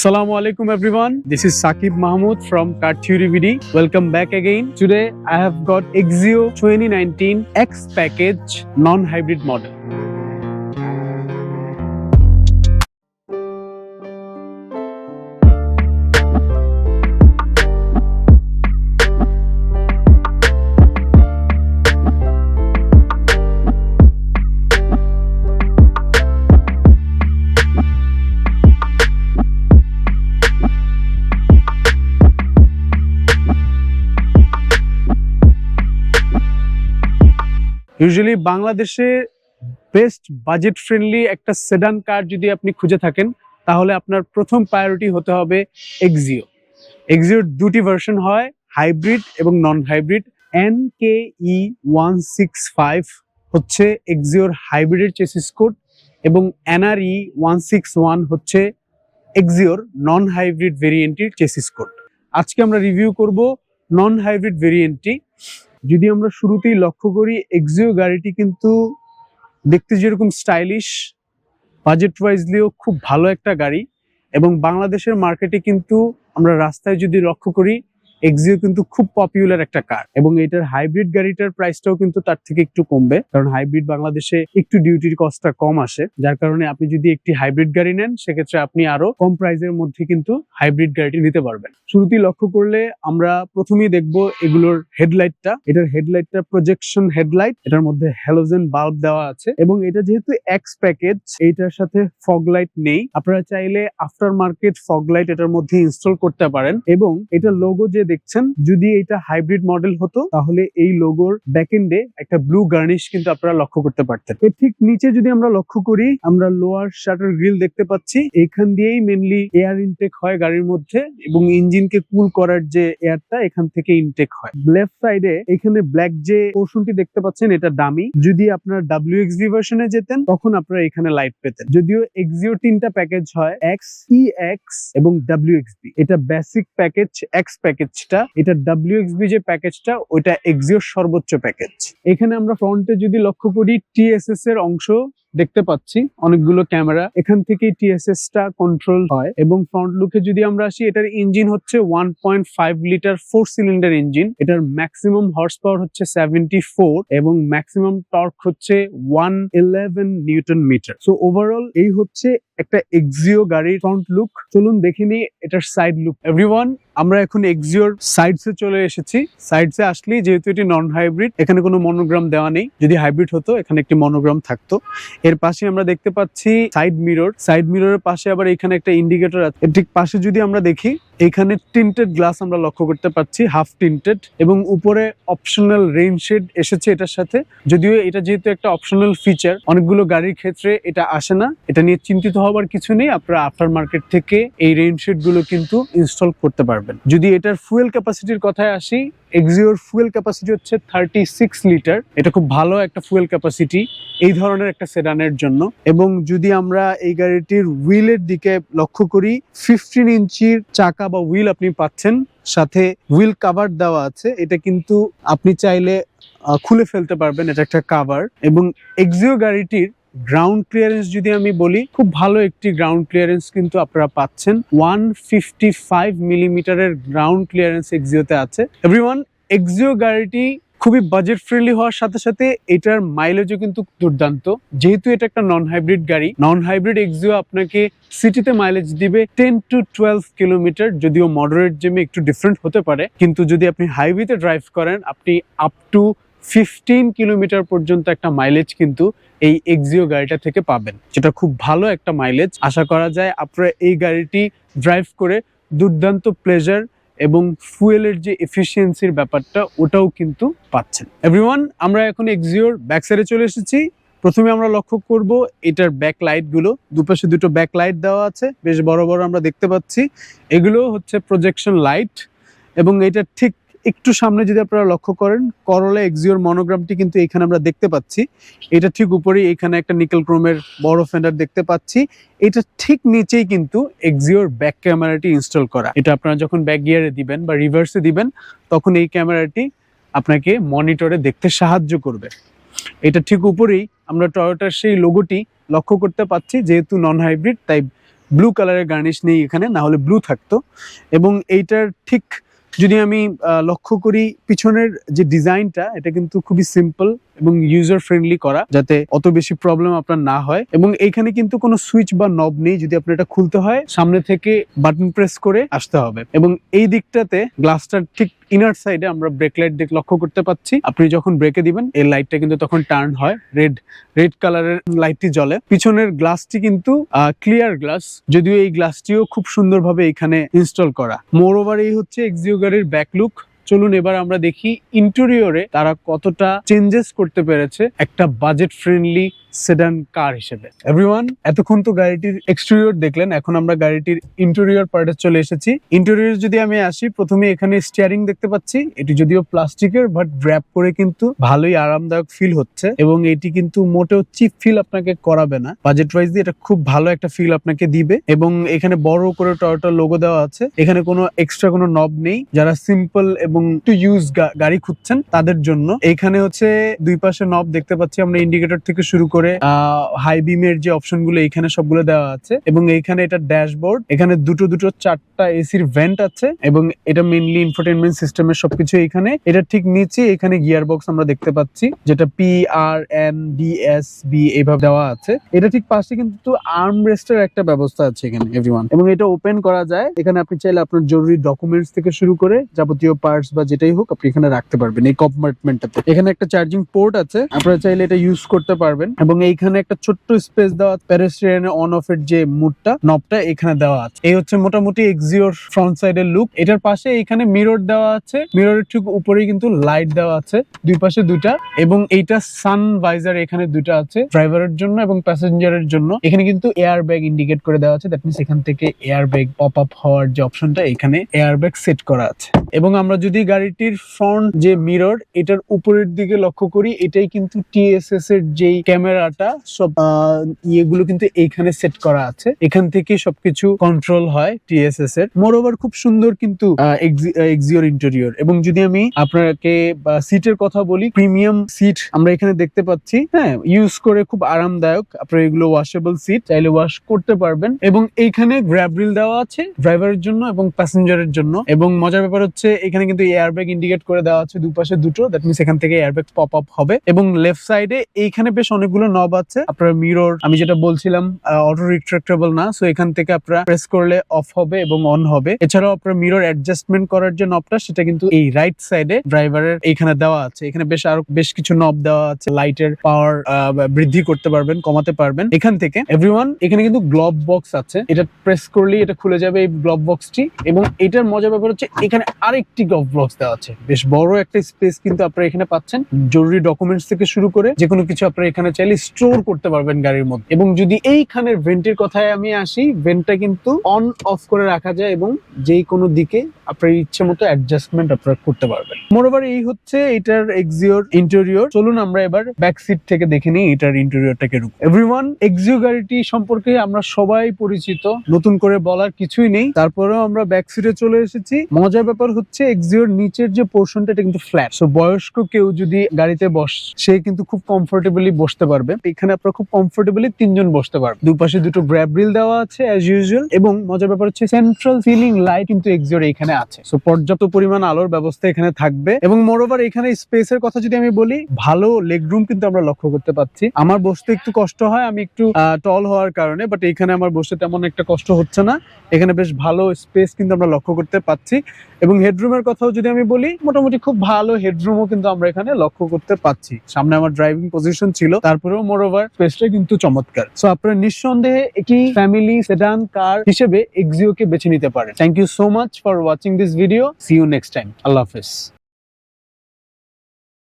Assalamu alaikum everyone. This is Sakib Mahmood from Car Theory. Welcome back again. Today I have got Exio 2019 X package non-hybrid model. Usually Bangladesh best budget friendly একটা sedan car যদি আপনি খুঁজে থাকেন, তাহলে আপনার প্রথম priority হতে হবে এক্সিও এক্সিওর দুটি ভার্সন হয় হাইব্রিড এবং non hybrid N K E one six five হচ্ছে এক্সিওর হাইব্রিডের চেসিস কোড এবং এনআরই ওয়ান সিক্স ওয়ান হচ্ছে এক্সিওর নন হাইব্রিড ভেরিয়েন্টটির চেসিস কোড আজকে আমরা রিভিউ করব নন হাইব্রিড ভেরিয়েন্টটি যদি আমরা শুরুতেই লক্ষ্য করি এক্সিও গাড়িটি কিন্তু দেখতে যেরকম স্টাইলিশ বাজেট ওয়াইজলিও খুব ভালো একটা গাড়ি এবং বাংলাদেশের মার্কেটে কিন্তু আমরা রাস্তায় যদি লক্ষ্য করি এক্সিও কিন্তু খুব পপুলার একটা কার এবং এটার হাইব্রিড গাড়িটার প্রাইসটাও কিন্তু তার থেকে একটু কমবে। কারণ হাইব্রিড বাংলাদেশে একটু ডিউটির কস্টটা কম আসে। যার কারণে আপনি যদি একটি হাইব্রিড গাড়ি নেন, সেক্ষেত্রে আপনি আরও কম প্রাইসের মধ্যে কিন্তু হাইব্রিড গাড়িটি নিতে পারবেন। শুরুতেই লক্ষ্য করলে আমরা প্রথমেই দেখব এগুলোর হেডলাইটটা এটার হেডলাইটটা প্রজেকশন হেডলাইট এটার মধ্যে হ্যালোজেন বাল্ব দেওয়া আছে এবং এটা যেহেতু এক্স প্যাকেজ এইটার সাথে ফগ লাইট নেই। আপনারা চাইলে আফটার মার্কেট ফগ লাইট এটার মধ্যে ইনস্টল করতে পারেন এবং এটা লোগো যে দেখছেন, যদি এটা হাইব্রিড মডেল হতো, তাহলে এই লোগোর ব্যাকএন্ডে একটা ব্লু গার্নিশ কিন্তু আপনারা লক্ষ্য করতে পারতেন। এর ঠিক নিচে যদি আমরা লক্ষ্য করি, আমরা লোয়ার শাটার গ্রিল দেখতে পাচ্ছি। এখান দিয়েই মেনলি এয়ার ইনটেক হয় গাড়ির মধ্যে এবং ইঞ্জিনকে কুল করার যে এয়ারটা এখান থেকে ইনটেক হয়। লেফট সাইডে এখানে ব্ল্যাক যে পোর্শনটি দেখতে পাচ্ছেন, এটা দামি যদি আপনার ডাব্লিউ এক্সভি ভার্সনে যেতেন, তখন আপনারা এখানে লাইট পেতেন। যদিও এক্সিও তিনটা প্যাকেজ হয় এক্স ই এক্স এবং ডাব্লিউ এক্সবি এটা বেসিক প্যাকেজ এক্স প্যাকেজটা এটা ডাব্লিউ এক্সবি যে প্যাকেজটা ওইটা এক্সিওর সর্বোচ্চ প্যাকেজ এখানে আমরা ফ্রন্টে যদি লক্ষ্য করি টিএসএস এর অংশ দেখতে পাচ্ছি। অনেকগুলো ক্যামেরা। এখান থেকে টিএসএস টা কন্ট্রোল হয় এবং ফ্রন্ট লুকে যদি আমরা আসি, এটার ইঞ্জিন হচ্ছে one point five litre four cylinder engine এটার ম্যাক্সিমাম হর্স পাওয়ার হচ্ছে সেভেন্টি ফোর এবং ম্যাক্সিমাম টর্ক হচ্ছে one eleven newton metre so overall এই হচ্ছে একটা এক্সিও গাড়ির ফ্রন্ট লুক চলুন দেখে নিই এটার সাইড লুক এভরিওয়ান আমরা এখন এক্সিওর সাইডস চলে এসেছি। সাইডস আসলেই যেহেতু এটি নন হাইব্রিড এখানে কোনো মনোগ্রাম দেওয়া নেই। যদি হাইব্রিড হতো, এখানে একটি মনোগ্রাম থাকতো। এর পাশে আমরা দেখতে পাচ্ছি সাইড মিরর সাইড মিররের পাশে আবার এখানে একটা ইন্ডিকেটর আছে। ঠিক পাশে যদি আমরা দেখি এখানে টিন্টেড গ্লাস আমরা লক্ষ্য করতে পাচ্ছি হাফ টিন্টেড এবং উপরে অপশনাল রেইন শেড এসেছে এটার সাথে। যদিও এটা যেহেতু একটা অপশনাল ফিচার অনেকগুলো গাড়ির ক্ষেত্রে এটা আসে না। এটা নিয়ে চিন্তিত হওয়ার কিছু নেই, আপনারা আফটার মার্কেট থেকে এই রেইন শেডগুলো কিন্তু ইনস্টল করতে পারবেন। যদি এটার ফুয়েল ক্যাপাসিটির কথায় আসি এক্সিওর ফুয়েল ক্যাপাসিটি হচ্ছে থার্টি সিক্স লিটার এটা খুব ভালো একটা ফুয়েল ক্যাপাসিটি এই ধরনের একটা সেডানের জন্য। এবং যদি আমরা এই গাড়িটির হুইলের দিকে লক্ষ্য করি ফিফটিন ইঞ্চির চাকা বা উইল আপনি পাচ্ছেন, সাথে হুইল কাভার দেওয়া আছে, এটা কিন্তু আপনি চাইলে খুলে ফেলতে পারবেন, এটা একটা কাভার এবং এক্সিও গাড়িটির গ্রাউন্ড ক্লিয়ারেন্স যদি আমি বলি, খুব ভালো একটি গ্রাউন্ড ক্লিয়ারেন্স কিন্তু আপনারা পাচ্ছেন। ওয়ান ফিফটি ফাইভ মিলিমিটারের গ্রাউন্ড ক্লিয়ারেন্স এক্সিওতে আছে। এভরিওয়ান এক্সিও গাড়িটি খুবই বাজেট ফ্রেন্ডলি হওয়ার সাথে সাথে এটার মাইলেজও কিন্তু দুর্দান্ত। যেহেতু এটা একটা নন হাইব্রিড গাড়ি নন হাইব্রিড এক্সিও আপনাকে সিটিতে মাইলেজ দিবে টেন টু টুয়েলভ কিলোমিটার যদিও মডারেট জেমে একটু ডিফারেন্ট হতে পারে। কিন্তু যদি আপনি হাইওয়েতে ড্রাইভ করেন, আপনি আপ টু ফিফটিন কিলোমিটার পর্যন্ত একটা মাইলেজ কিন্তু এই এক্সিও গাড়িটা থেকে পাবেন। যেটা খুব ভালো একটা মাইলেজ আশা করা যায় আপনারা এই গাড়িটি ড্রাইভ করে দুর্দান্ত প্লেজার এবং ফুয়েলের যে এফিসিয়েন্সির ব্যাপারটা, ওটাও কিন্তু পাচ্ছেন। এভরিওয়ান আমরা এখন এক্সিওর ব্যাক সাইডে চলে এসেছি। প্রথমে আমরা লক্ষ্য করব এটার ব্যাক লাইটগুলো। দুপাশে দুটো ব্যাক লাইট দেওয়া আছে। বেশ বড় বড় আমরা দেখতে পাচ্ছি। এগুলো হচ্ছে প্রজেকশন লাইট এবং এটা ঠিক একটু সামনে যদি আপনারা লক্ষ্য করেন, করলা এক্সিওর মনোগ্রামটি কিন্তু এখানে আমরা দেখতে পাচ্ছি। এটা ঠিক উপরেই এখানে একটা নিকেল ক্রোমের বড় ফেন্ডার দেখতে পাচ্ছি। এটা ঠিক নিচেই কিন্তু এক্সিওর ব্যাক ক্যামেরাটি ইনস্টল করা। এটা আপনারা যখন ব্যাক গিয়ারে দিবেন বা রিভার্সে দিবেন, তখন এই ক্যামেরাটি আপনাকে মনিটরে দেখতে সাহায্য করবে। এটা ঠিক উপরেই আমরা টয়োটার সেই লোগোটি লক্ষ্য করতে পাচ্ছি, যেহেতু নন হাইব্রিড তাই ব্লু কালারের গার্নিশ নেই এখানে, না হলে ব্লু থাকতো। এবং এইটার ঠিক যদি আমি লক্ষ্য করি পিছনের যে ডিজাইনটা এটা কিন্তু খুবই সিম্পল এবং ইউজার ফ্রেন্ডলি করা যাতে অত বেশি প্রবলেম আপনার না হয়। এবং এইখানে কিন্তু কোনো সুইচ বা নব নেই, যদি আপনার এটা খুলতে হয়, সামনে থেকে বাটন প্রেস করে আসতে হবে। এবং এই দিকটাতে গ্লাসটার ঠিক ইনার সাইডে আমরা ব্রেক লাইট দেখ লক্ষ্য করতে পাচ্ছি। আপনি যখন ব্রেকে দিবেন, এই লাইটটা কিন্তু তখন টার্ন হয়। রেড রেড কালারের লাইটটি জ্বলে। পিছনের গ্লাসটি কিন্তু ক্লিয়ার গ্লাস যদিও এই গ্লাসটিও খুব সুন্দরভাবে এখানে ইনস্টল করা। মোর ওভার এই হচ্ছে এক্সিও গাড়ির ব্যাকলুক চলুন এবার আমরা দেখি ইন্টেরিয়রে তারা কতটা চেঞ্জেস করতে পেরেছে একটা বাজেট ফ্রেন্ডলি সেডান কার হিসেবে। এভরিওয়ান এতক্ষণ তো গাড়িটির এক্সটেরিয়র দেখলেন, এখন আমরা গাড়িটির ইন্টেরিয়র পার্টে চলে এসেছি। ইন্টেরিয়র যদি আমি আসি, প্রথমে এখানে স্টিয়ারিং দেখতে পাচ্ছি। এটি যদিও প্লাস্টিকের বাট র্যাপ করে কিন্তু ভালোই আরামদায়ক ফিল হচ্ছে এবং এটি কিন্তু মোটেও চিপ ফিল আপনাকে করাবে না। বাজেট ওয়াইজ এটা খুব ভালো একটা ফিল আপনাকে দিবে এবং এখানে বড় করে টয়োটা লোগো দেওয়া আছে। এখানে কোনো এক্সট্রা কোনো নব নেই। যারা সিম্পল এবং টু ইউজ গাড়ি খুঁজছেন তাদের জন্য। এখানে হচ্ছে দুই পাশে নব দেখতে পাচ্ছি আমরা ইন্ডিকেটর থেকে শুরু করে হাই বিমের যে অপশনগুলো এখানে সবগুলো দেওয়া আছে। এবং এইখানে এটা ড্যাশবোর্ড এখানে দুটো দুটো চারটা এসির ভেন্ট আছে এবং এটা মেইনলি ইনফোটেনমেন্ট সিস্টেমের সবকিছু এখানে এটা ঠিক নিচে এখানে গিয়ার বক্স আমরা দেখতে পাচ্ছি, যেটা P R N D S B এইভাবে দেওয়া আছে। এটা ঠিক পাশে কিন্তু আর্ম রেস্টের একটা ব্যবস্থা আছে এখানে এভরিওয়ান এবং এটা ওপেন করা যায়। এখানে আপনি চাইলে আপনার জরুরি ডকুমেন্টস থেকে শুরু করে যাবতীয় পার্টস বা যেটাই হোক আপনি এখানে রাখতে পারবেন এই কম্পার্টমেন্টটাতে এখানে একটা চার্জিং পোর্ট আছে, আপনারা চাইলে এটা ইউজ করতে পারবেন। এবং এইখানে একটা ছোট্ট স্পেস দেওয়া প্যারেস্ট্রিয়ানের অন অফ এর যে মুডটা নবটা এখানে দেওয়া আছে। এই হচ্ছে মোটামুটি এক্সিওর ফ্রন্ট সাইডের লুক এটার পাশে এখানে মিরর দেওয়া আছে। মিররের ঠিক উপরেই কিন্তু লাইট দেওয়া আছে, দুই পাশে দুইটা। এবং এইটা সান ভাইজার এখানে দুইটা আছে ড্রাইভারের জন্য এবং প্যাসেঞ্জারের জন্য। এখানে কিন্তু এয়ার ব্যাগ ইন্ডিকেট করে দেওয়া আছে। দ্যাট মিনস এখান থেকে এয়ার ব্যাগ পপ আপ হওয়ার যে অপশনটা এখানে এয়ার ব্যাগ সেট করা আছে। এবং আমরা যদি গাড়িটির ফ্রন্ট যে মিরর এটার উপরের দিকে লক্ষ্য করি, এটাই কিন্তু টিএসএস এর যেই ক্যামেরাটা, সব ইয়েগুলো কিন্তু এইখানে সেট করা আছে। এখান থেকে সবকিছু কন্ট্রোল হয় টিএসএস এর। মোরওভার খুব সুন্দর কিন্তু এক্সিওর ইন্টেরিয়র এবং যদি আমি আপনাকে সিটের কথা বলি প্রিমিয়াম সিট আমরা এখানে দেখতে পাচ্ছি। হ্যাঁ ইউজ করে খুব আরামদায়ক। আপনার এগুলো ওয়াশেবল সিট চাইলে ওয়াশ করতে পারবেন। এবং এইখানে গ্র্যাব রিল দেওয়া আছে ড্রাইভারের জন্য এবং প্যাসেঞ্জারের জন্য। এবং মজার ব্যাপার হচ্ছে, এখানে কিন্তু এয়ার ব্যাগ ইন্ডিকেট করে দেওয়া আছে দুপাশে দুটো দ্যাট মিনস এখান থেকে এয়ার ব্যাগ পপ আপ হবে। এবং লেফট সাইডে এইখানে বেশ অনেকগুলো নব আছে। আপনার মিরর আমি যেটা বলছিলাম অটো রিট্রাক্টেবল না সো এখান থেকে আপনারা প্রেস করলে অফ হবে এবং অন হবে। এছাড়াও আপনার মিরর অ্যাডজাস্টমেন্ট করার যে নবটা সেটা কিন্তু এই রাইট সাইডে ড্রাইভারের এখানে দেওয়া আছে। এখানে বেশ আরও বেশ কিছু নব দেওয়া আছে। লাইটের পাওয়ার বৃদ্ধি করতে পারবেন, কমাতে পারবেন। এখান থেকে এভরিওয়ান এখানে কিন্তু গ্লভ বক্স আছে। এটা প্রেস করলেই এটা খুলে যাবে এই গ্লভ বক্সটি এবং এটার মজার ব্যাপার হচ্ছে, এখানে আরেকটি গ্লভ বক্স দেওয়া আছে। বেশ বড় একটা স্পেস কিন্তু আপনারা এখানে পাচ্ছেন। জরুরি ডকুমেন্টস থেকে শুরু করে যে কোনো কিছু আপনারা এখানে চাইলে স্টোর করতে পারবেন গাড়ির মধ্যে। এবং যদি এইখানের ভেন্টের কথায় আমি আসি ভেন্টটা কিন্তু অন অফ করে রাখা যায় এবং যেই কোনো দিকে আপনার ইচ্ছে মতো অ্যাডজাস্টমেন্ট আপনারা করতে পারবেন। মোরওভার এই হচ্ছে এটার এক্সিওর ইন্টেরিয়র চলুন আমরা এবার ব্যাক সিট থেকে দেখে নিই এটার ইন্টেরিয়রটা কীরকম। এভরিওয়ান এক্সিও গাড়িটি সম্পর্কে আমরা সবাই পরিচিত। নতুন করে বলার কিছুই নেই। তারপরেও আমরা ব্যাক সিটে চলে এসেছি। মজার ব্যাপার হচ্ছে এক্সিওর নিচের যে পোর্শনটা এটা কিন্তু ফ্ল্যাট সো বয়স্ক কেউ যদি গাড়িতে বস, সে কিন্তু খুব কমফোর্টেবলি বসতে পারবে। এখানে আপনারা খুব কমফোর্টেবলি তিনজন বসতে পারবে দুপাশে দুটো গ্র্যাব রিল দেওয়া আছে অ্যাজ ইউজুয়াল এবং মজার ব্যাপার হচ্ছে সেন্ট্রাল সিলিং লাইট কিন্তু এক্সিওর এখানে আছে। সো পর্যাপ্ত পরিমাণ আলোর ব্যবস্থা এখানে থাকবে। এবং মোরওভার এখানে স্পেসের কথা যদি আমি বলি, ভালো লেগ রুম কিন্তু আমরা লক্ষ্য করতে পাচ্ছি। আমার বসতে একটু কষ্ট হয়, আমি একটু টল হওয়ার কারণে বাট এখানে আমার বসতে তেমন একটা কষ্ট হচ্ছে না। এখানে বেশ ভালো স্পেস কিন্তু আমরা লক্ষ্য করতে পাচ্ছি। এবং হেডরুমের কথাও যদি আমি বলি, মোটামুটি খুব ভালো হেডরুমও কিন্তু আমরা এখানে লক্ষ্য করতে পাচ্ছি। সামনে আমার ড্রাইভিং পজিশন ছিল, তারপরেও মোর ওভার স্পেসটা কিন্তু চমৎকার। সো আপনারা নিঃসন্দেহে একটি ফ্যামিলি সেডান কার হিসেবে এক্সিও কে বেছে নিতে পারেন। Thank you so much for watching this video see you next time Allah হাফেজ।